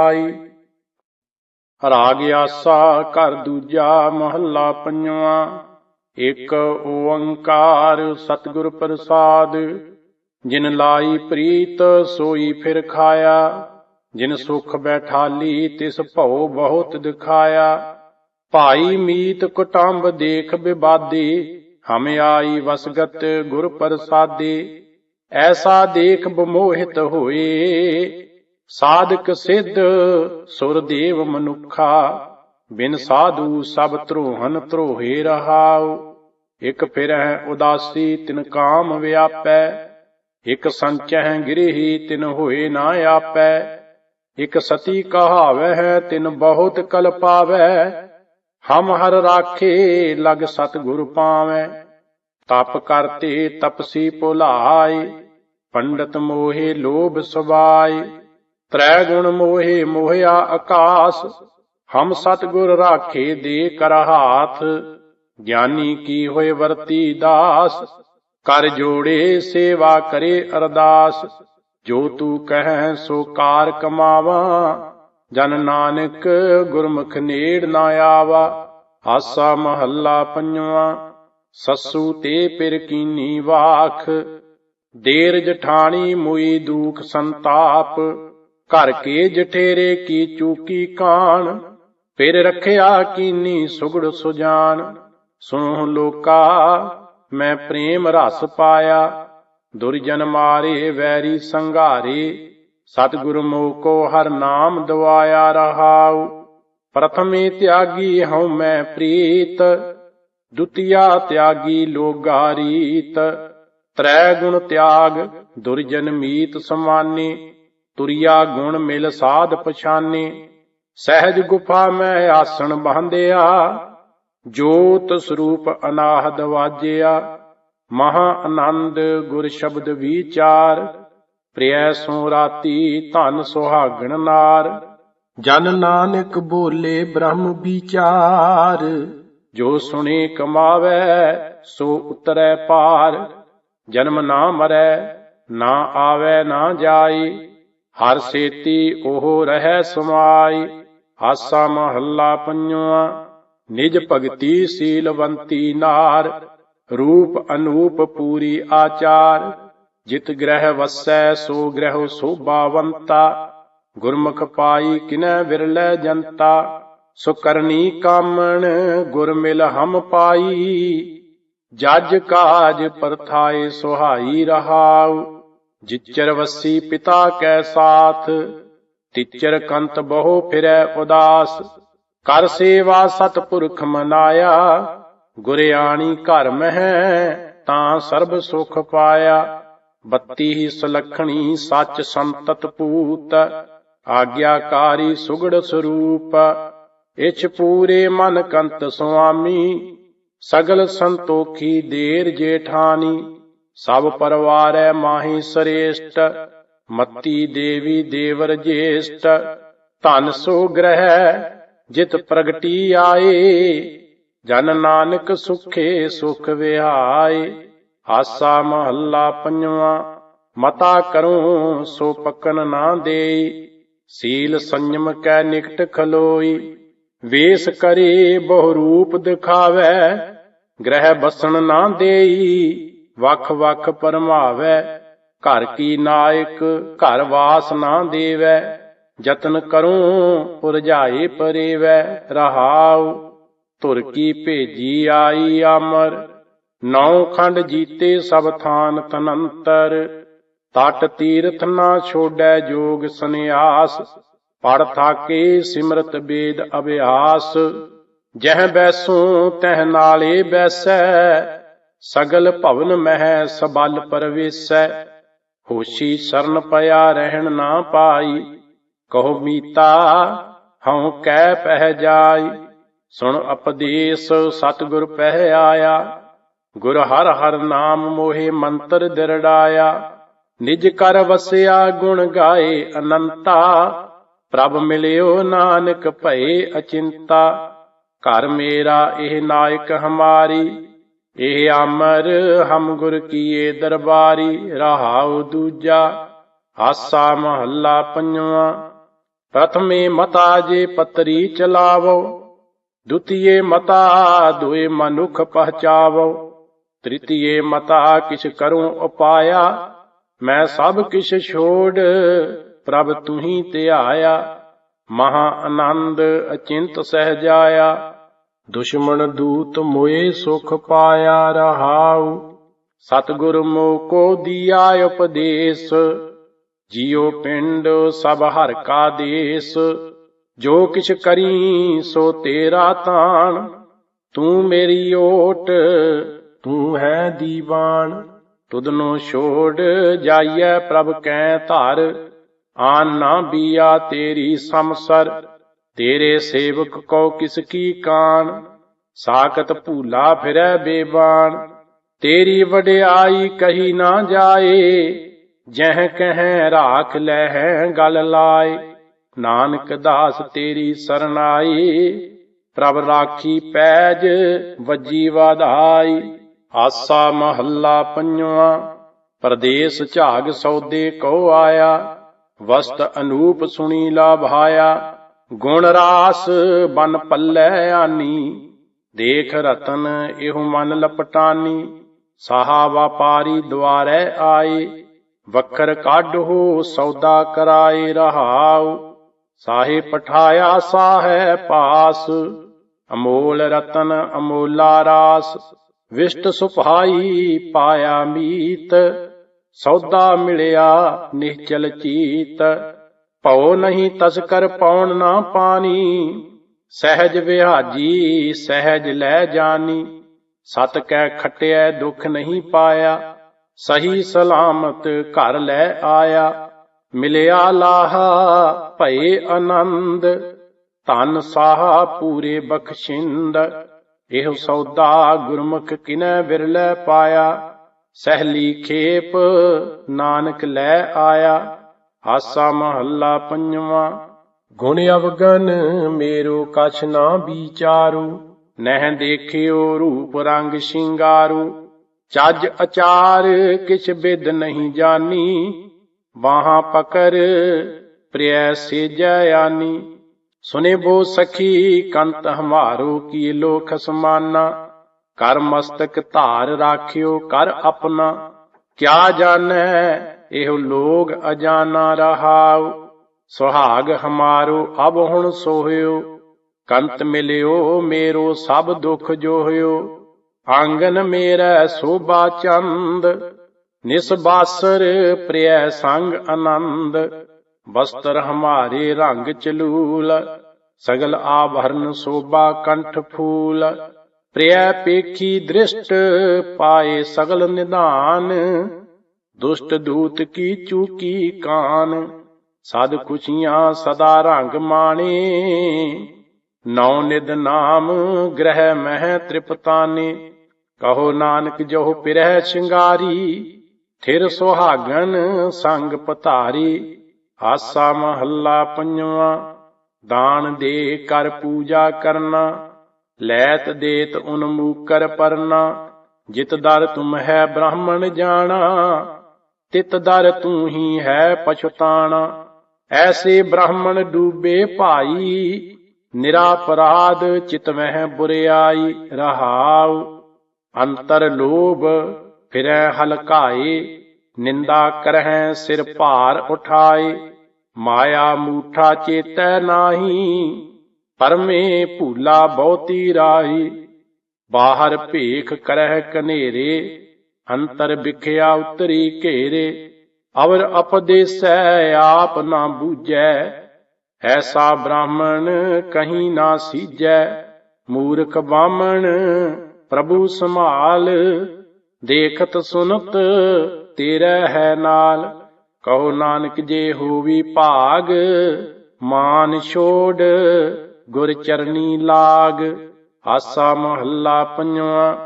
ਆਈ। ਰਾਗ ਆਸਾ ਘਰ ਦੂਜਾ, ਮਹੱਲਾ ਪੰਜਵਾ। ਇੱਕ ਓੰਕਾਰ ਸਤਿਗੁਰ ਪ੍ਰਸਾਦ, ਜਿਨ ਲਾਈ ਪ੍ਰੀਤ, ਸੋਈ ਫਿਰ ਖਾਇਆ। ਜਿਨ ਸੁਖ ਬੈਠਾਲੀ, ਤਿਸ ਭਉ ਬਹੁਤ ਦਿਖਾਇਆ। ਭਾਈ ਮੀਤ ਕੁਟੰਬ ਦੇਖ ਬਿਬਾਦੀ, ਹਮ ਆਈ ਵਸਗਤ ਗੁਰ ਪ੍ਰਸਾਦੀ। ਐਸਾ ਦੇਖ ਬਮੋਹਿਤ ਹੋਏ ਸਾਧਕ ਸਿੱਧ, ਸੁਰਦੇਵ ਮਨੁੱਖਾ, ਬਿਨ ਸਾਧੂ ਸਭ ਧਰੋਹਨ ਧਰੋਹੇ ਰਹਾਉ। ਇਕ ਫਿਰਹਿ ਉਦਾਸੀ ਤਿਨ ਕਾਮ ਵਿਆਪੈ, ਇਕ ਸੰਚਹਿ ਗਿਰਹੀ ਤਿਨ ਹੋਏ ਨਾ ਆਪੈ। ਇਕ ਸਤੀ ਕਹਾਵੈ ਹੈ ਤਿਨ ਬਹੁਤ ਕਲ ਪਾਵੈ, ਹਮ ਹਰ ਰਾਖੇ ਲਗ ਸਤਿਗੁਰ ਪਾਵੈ। ਤਪ ਕਰਤੇ ਤਪਸੀ ਭੁਲਾਈ ਪੰਡਤ ਮੋਹੇ ਲੋਭ ਸਵਾਈ ਤ੍ਰੈ ਗੁਣ ਮੋਹੇ ਮੋਹਿਆ ਆਕਾਸ, ਹਮ ਸਤਿਗੁਰ ਰਾਖੇ ਦੇ ਕਰ ਹਾਥ, ਗਿਆਨੀ ਕੀ ਹੋਏ ਵਰਤੀ ਦਾਸ, ਕਰ ਜੋੜੇ ਸੇਵਾ ਕਰੇ ਅਰਦਾਸ, ਜੋ ਤੂੰ ਕਹਿ ਸੋ ਕਾਰ ਕਮਾਵਾ, ਜਨ ਨਾਨਕ ਗੁਰਮੁਖ ਨੇੜ ਨਾ ਆਵਾ, ਆਸਾ ਮਹੱਲਾ ਪੰਜਵਾ, ਸੱਸੂ ਤੇ ਪਿਰ ਕੀਨੀ ਵਾਖ ਦੇਰ ਜਠਾਣੀ ਮੁਈ ਦੁਖ ਸੰਤਾਪ ਘਰ ਕੇ ਜਠੇਰੇ ਕੀ ਚੂਕੀ ਕਾਣ, ਫਿਰ ਰਖਿਆ ਕੀਨੀ ਸੁਗੜ ਸੁਜਾਨ ਸੁਣੋ ਲੋਕਾ, ਮੈਂ ਪ੍ਰੇਮ ਰਸ ਪਾਇਆ, ਦੁਰਜਨ ਮਾਰੇ ਵੈਰੀ ਸੰਘਾਰੇ। ਸਤਿਗੁਰ ਮੋਕੋ ਹਰ ਨਾਮ ਦਵਾਇਆ ਰਹਾਉ, ਪ੍ਰਥਮੇ ਤਿਆਗੀ ਹਉ ਮੈਂ ਪ੍ਰੀਤ। ਦੁਤੀਆ ਤਿਆਗੀ ਲੋਗਾਰੀਤ ਤ੍ਰੈ ਗੁਣ ਤਿਆਗ, ਦੁਰਜਨ ਮੀਤ ਸਮਾਨੇ। ਤੁਰਿਆ ਗੁਣ ਮਿਲ ਸਾਧ ਪਛਾਨੇ, ਸਹਿਜ ਗੁਫਾ ਮੈਂ ਆਸਣ ਬੰਧਿਆ ਜੋਤ ਸਰੂਪ ਅਨਾਹਦ ਵਾਜਿਆ, ਮਹਾ ਆਨੰਦ ਗੁਰ ਸ਼ਬਦ ਵਿਚਾਰ ਪ੍ਰਿਐ ਸੋ ਰਾਤੀ ਧਨ ਸੁਹਾਗਣ ਨਾਰ, ਜਨ ਨਾਨਕ ਬੋਲੇ ਬ੍ਰਹਮ ਵਿਚਾਰ, ਜੋ ਸੁਣੇ ਕਮਾਵੇ ਸੋ ਉਤਰੈ ਪਾਰ, ਜਨਮ ਨਾ ਮਰੈ, ਨਾ ਆਵੇ ਨਾ ਜਾਈ ਹਰ ਸੇਤੀ ਉਹ ਰਹਿ ਸਮਾਈ ਆਸਾ ਮਹੱਲਾ ਪੰਜਵਾ, ਨਿਜ ਭਗਤੀ ਸੀਲਵੰਤੀ ਨਾਰ, ਰੂਪ ਅਨੂਪ ਪੂਰੀ ਆਚਾਰ, ਜਿਤ ਗ੍ਰਹਿ ਵਸੈ ਸੋ ਗ੍ਰਹਿ ਸੋਭਾਵੰਤਾ, ਗੁਰਮੁਖ ਪਾਈ ਕਿਨੈ ਵਿਰਲੇ ਜਨਤਾ, ਸੋ ਕਰਨੀ ਕਾਮਣ ਗੁਰ ਮਿਲ ਹਮ ਪਾਈ, ਜਜ ਕਾਜ ਪਰਥਾਏ ਸੁਹਾਈ ਰਹਾਉ। ਜਿਚਰ ਵਸੀ ਪਿਤਾ ਕੈ ਸਾਥ, ਤਿਚਰ ਕੰਤ ਬਹੁ ਫਿਰੈ ਉਦਾਸ। ਕਰ ਸੇਵਾ ਸਤਪੁਰਖ ਮਨਾਇਆ, ਗੁਰਿਆਣੀ ਘਰ ਮਹਿ, ਤਾਂ ਸਰਬ ਸੁਖ ਪਾਇਆ। ਬੱਤੀ ਸੁਲਖਣੀ ਸੱਚ ਸੰਤਤ ਪੂਤ, ਆਗਿਆਕਾਰੀ ਸੁਗੜ ਸਰੂਪ। ਇਛ ਪੂਰੇ ਮਨ ਕੰਤ ਸੁਆਮੀ, ਸਗਲ ਸੰਤੋਖੀ ਦੇਰ ਜੇਠਾਨੀ। ਸਭ ਪਰਵਾਰੈ ਮਾਹੀ ਸ੍ਰੇਸ਼ਟ, ਮਤੀ ਦੇਵੀ ਦੇਵਰ ਜੇਸ਼ਟ। ਧਨ ਸੋ ਗ੍ਰਹਿ, ਜਿਤ ਪ੍ਰਗਟੀ ਆਏ। ਜਨ ਨਾਨਕ ਸੁਖੇ ਸੁਖ ਵਿਹਾਏ। ਆਸਾ ਮਹੱਲਾ ਪੰਜਵਾ, ਮਤਾ ਕਰੂੰ ਸੋ ਪਕਨ ਨਾ ਦੇਈ। ਸੀਲ ਸੰਜਮ ਕੈ ਨਿਕਟ ਖਲੋਈ। ਵੇਸ ਕਰੇ ਬਹੁ ਰੂਪ ਦਿਖਾਵੇ। ਗ੍ਰਹਿ ਬਸਣ ਨਾ ਦੇਈ। ਵੱਖ ਵੱਖ ਪਰਮਾਵੇ, ਘਰ ਕੀ ਨਾਇਕ, ਘਰ ਵਾਸ ਨਾ ਦੇਵੈ, ਯਤਨ ਕਰੂੰ ਪੁਰਜਾਏ ਪਰੇਵੈ, ਰਹਾਉ, ਧੁਰ ਕੀ ਭੇਜੀ ਆਈ ਅਮਰ, ਨੌ ਖੰਡ ਜੀਤੇ ਸਭ ਥਾਨ ਤਨੰਤਰ, ਤਟ ਤੀਰਥ ਨਾ ਛੋੜੈ ਜੋਗ ਸੰਿਆਸ ਪੜ ਥਾਕੇ ਸਿਮਰਤ ਬੇਦ ਅਭਿਆਸ, ਜਹ ਬੈਸੂ ਤਹ ਨਾਲੇ ਬੈਸੈ ਸਗਲ ਭਵਨ ਮਹਿ ਸਬਲ ਪਰਵੇਸੈ, ਹੋਸ਼ੀ ਸਰਨ ਪਿਆ ਰਹਿਣ ਨਾ ਪਾਈ। ਕਹੋ ਮੀਤਾ, ਹਉ ਕਹਿ ਪਹਿ ਜਾਈ। ਸੁਣ ਉਪਦੇਸ਼ ਸਤਿਗੁਰ ਪਹਿ ਆਇਆ। ਗੁਰ ਹਰ ਹਰ ਨਾਮ ਮੋਹਿ ਮੰਤਰ ਦਿਰੜਾਇਆ। ਨਿਜ ਕਰ ਵਸਿਆ ਗੁਣ ਗਾਏ ਅਨੰਤਾ। ਪ੍ਰਭ ਮਿਲਿਓ ਨਾਨਕ ਭਏ ਅਚਿੰਤਾ। ਘਰ ਮੇਰਾ ਇਹ ਨਾਇਕ ਹਮਾਰੀ। ਇਹ ਅਮਰ ਹਮ ਗੁਰ ਕੀਏ ਦਰਬਾਰੀ, ਰਹਾਉ ਦੂਜਾ ਆਸਾ ਮਹੱਲਾ ਪੰਜਵਾ। ਪ੍ਰਥਮੇ ਮਤਾ ਜੇ ਪਤਰੀ ਚਲਾਵੋ, ਦੁਤੀਏ ਮਤਾ ਦੁਏ ਮਨੁਖ ਪਹਚਾਵੋ। ਤ੍ਰਿਤੀਏ ਮਤਾ ਕਿਛ ਕਰੂੰ ਉਪਾਇਆ, ਮੈਂ ਸਭ ਕਿਛ ਛੋੜ, ਪ੍ਰਭ ਤੁਹੀ ਧਿਆਇਆ। ਮਹਾ ਆਨੰਦ ਅਚਿੰਤ ਸਹਿਜਾਇਆ। ਦੁਸ਼ਮਣ ਦੂਤ ਮੋਏ ਸੁਖ ਪਾਇਆ ਰਹਾਉ। ਸਤਿਗੁਰ ਮੋਕੋ ਦੀਆ ਉਪਦੇਸ਼। ਜਿਉ ਪਿੰਡ ਸਭ ਹਰ ਕਾ ਦੇਸ। ਜੋ ਕਿਛ ਕਰੀ ਸੋ ਤੇਰਾ ਤਾਣ। ਤੂੰ ਮੇਰੀ ਓਟ, ਤੂੰ ਹੈ ਦੀਵਾਨ। ਤੁਧਨੋ ਛੋੜ ਜਾਈਐ ਪ੍ਰਭ ਕੈ ਧਰ। ਆਨ ਨਾ ਬੀਆ ਤੇਰੀ ਸਮਸਰ ਤੇਰੇ ਸੇਵਕ ਕੋ ਕਿਸ ਕੀ ਕਾਨ ਸਾਖਤ ਭੂਲਾ ਫਿਰੈ ਬੇਬਾਨ ਤੇਰੀ ਵਡਿਆਈ ਕਹੀ ਨਾ ਜਾਏ। ਜਹ ਕਹਿ ਰਾਖ ਲੈ ਹੈ ਗਲ ਲਾਏ। ਨਾਨਕ ਦਾਸ ਤੇਰੀ ਸਰਨਾਈ ਪ੍ਰਭ ਰਾਖੀ ਪੈਜ ਵੱਜੀ ਵਾਧਾਈ ਆਸਾ ਮਹੱਲਾ ਪੰਜਵਾ। ਪਰਦੇਸ ਝਾਗ ਸੌਦੇ ਕੋ ਆਇਆ। ਵਸਤ ਅਨੂਪ ਸੁਣੀ ਲਾਭਾਇਆ। ਗੁਣ ਰਾਸ ਬਨ ਪੱਲੇ ਆਨੀ, ਦੇਖ ਰਤਨ ਇਹੋ ਮਨ ਲਪਟਾਨੀ। ਸਾਹਾ ਵਪਾਰੀ ਦੁਆਰੇ ਆਏ, ਵਖਰ ਕਾਢੋ ਸੌਦਾ ਕਰਾਏ ਰਹਾਉ। ਸਾਹੇ ਪਠਾਇਆ ਸਾਹੈ ਪਾਸ, ਅਮੋਲ ਰਤਨ ਅਮੋਲਾ ਰਾਸ। ਵਿਸ਼ਟ ਸੁਭਾਈ ਪਾਇਆ ਮੀਤ, ਸੌਦਾ ਮਿਲਿਆ ਨਿਹਚਲ ਚੀਤ। ਭਉ ਨਹੀਂ ਤਸਕਰ ਪਾਉਣ ਨਾ ਪਾਣੀ। ਸਹਿਜ ਵਿਹਾਜੀ, ਸਹਿਜ ਲੈ ਜਾਣੀ ਸਤ ਕੈ ਖਟਿਐ, ਦੁਖ ਨਹੀਂ ਪਾਇਆ। ਸਹੀ ਸਲਾਮਤ ਘਰ ਲੈ ਆਇਆ। ਮਿਲਿਆ ਲਾਹਾ, ਭਏ ਆਨੰਦ। ਧਨ ਸਾਹਾ ਪੂਰੇ ਬਖਸ਼ਿੰਦ। ਇਹ ਸੌਦਾ ਗੁਰਮੁਖ ਕਿਨੈ ਵਿਰਲੇ ਪਾਇਆ। ਸਹਿਲੀ ਖੇਪ ਨਾਨਕ ਲੈ ਆਇਆ। ਆਸਾ ਮਹੱਲਾ ਪੰਜਵਾ। ਗੁਣ ਅਵਗਨ ਮੇਰੋ ਕਛ ਨਾ ਵਿਚਾਰੂ, ਨਹਿ ਦੇਖਿਓ ਰੂਪ ਰੰਗ ਸ਼ਿੰਗਾਰੂ। ਚੱਜ ਅਚਾਰ ਕਿਛ ਬਿਦ ਨਹੀਂ ਜਾਨੀ, ਵਾਹਾਂ ਪਕਰ ਪ੍ਰਿਯ ਸੇਜੈ ਆਨੀ। ਸੁਨੇ ਬੋ ਸਖੀ ਕੰਤ ਹਮਾਰੋ ਕੀ ਲੋਖ ਸਮਾਨਾ, ਕਰ ਮਸਤਕ ਧਾਰ ਰਾਖਿਓ ਕਰ ਆਪਣਾ। ਕਿਆ ਜਾਣੈ ਇਹੋ ਲੋਗ ਅਜਾਨਾ ਰਹਾਉ, ਸੁਹਾਗ ਹਮਾਰੋ, ਅਬ ਹੁਣ ਸੋਹਿਓ, ਕੰਤ ਮਿਲਿਓ, ਮੇਰੋ ਸਭ ਦੁਖ ਜੋਹਿਓ। ਆਂਗਨ ਮੇਰਾ ਸੋਭਾ ਚੰਦ ਨਿਸਬਾਸਰ ਪ੍ਰਿਯ ਸੰਗ ਆਨੰਦ। ਵਸਤਰ ਹਮਾਰੇ ਰੰਗ ਚਲੂਲ ਸਗਲ ਆਭਰਨ ਸੋਭਾ ਕੰਠ ਫੂਲ। ਪ੍ਰਿਯ ਪੇਖੀ ਦ੍ਰਿਸ਼ਟ ਪਾਏ ਸਗਲ ਨਿਧਾਨ ਦੁਸ਼ਟ ਦੂਤ ਕੀ ਚੂਕੀ ਕਾਨ? ਸਦ ਖੁਸ਼ੀਆਂ ਸਦਾ ਰੰਗ ਮਾਣੇ। ਨੌ ਨਿਦ ਨਾਮ ਗ੍ਰਹਿ ਮਹਿ ਤ੍ਰਿਪਤਾਨੇ। ਕਹੋ ਨਾਨਕ ਜੋ ਪਿਰਹਿ ਸ਼ਿੰਗਾਰੀ। ਥਿਰ ਸੁਹਾਗਨ ਸੰਗ ਪਤਾਰੀ। ਆਸਾ ਮਹੱਲਾ ਪੰਜਵਾ। ਦਾਨ ਦੇ ਕਰ ਪੂਜਾ ਕਰਨਾ। ਲੈਤ ਦੇਤ ਉਨਮੂਕਰ ਪਰਨਾ। ਜਿਤ ਦਰ ਤੁਮ ਹੈ ਬ੍ਰਾਹਮਣ ਜਾਣਾ। ਤਿਤ ਦਰ ਤੂੰ ਹੀ ਹੈ ਪਛਤਾਣਾ। ਐਸੇ ਬ੍ਰਾਹਮਣ ਡੂਬੇ ਭਾਈ, ਨਿਰਾਪਰਾਧ ਚਿਤ ਬੁਰਿਆਈ ਰਹਾਉ। ਅੰਤਰ ਲੋਭ ਫਿਰੈ ਹਲਕਾਏ, ਨਿੰਦਾ ਕਰਹਿ ਸਿਰ ਭਾਰ ਉਠਾਏ। ਮਾਇਆ ਮੂਠਾ ਚੇਤੈ ਨਾਹੀ, ਪਰਮੇ ਭੂਲਾ ਬਹੁਤੀ ਰਾਹੀ। ਬਾਹਰ ਭੇਖ ਕਰਹਿ ਕਨੇਰੇ ਅੰਤਰ ਵਿਖਿਆ ਉਤਰੀ ਘੇਰੇ, ਅਵਰ ਅਪਦੇਸੈ ਆਪ ਨਾ ਬੂਝੈ। ਐਸਾ ਬ੍ਰਾਹਮਣ ਕਹੀਂ ਨਾ ਸੀਜੈ, ਮੂਰਖ ਬਾਮਣ ਪ੍ਰਭੂ ਸੰਭਾਲ। ਦੇਖਤ ਸੁਨਤ ਤੇਰਾ ਹੈ ਨਾਲ, ਕਹੋ ਨਾਨਕ ਜੇ ਹੋਵੀ ਭਾਗ, ਮਾਨ ਛੋੜ ਗੁਰ ਚਰਨੀ ਲਾਗ। ਆਸਾ ਮਹੱਲਾ ਪੰਜਵਾ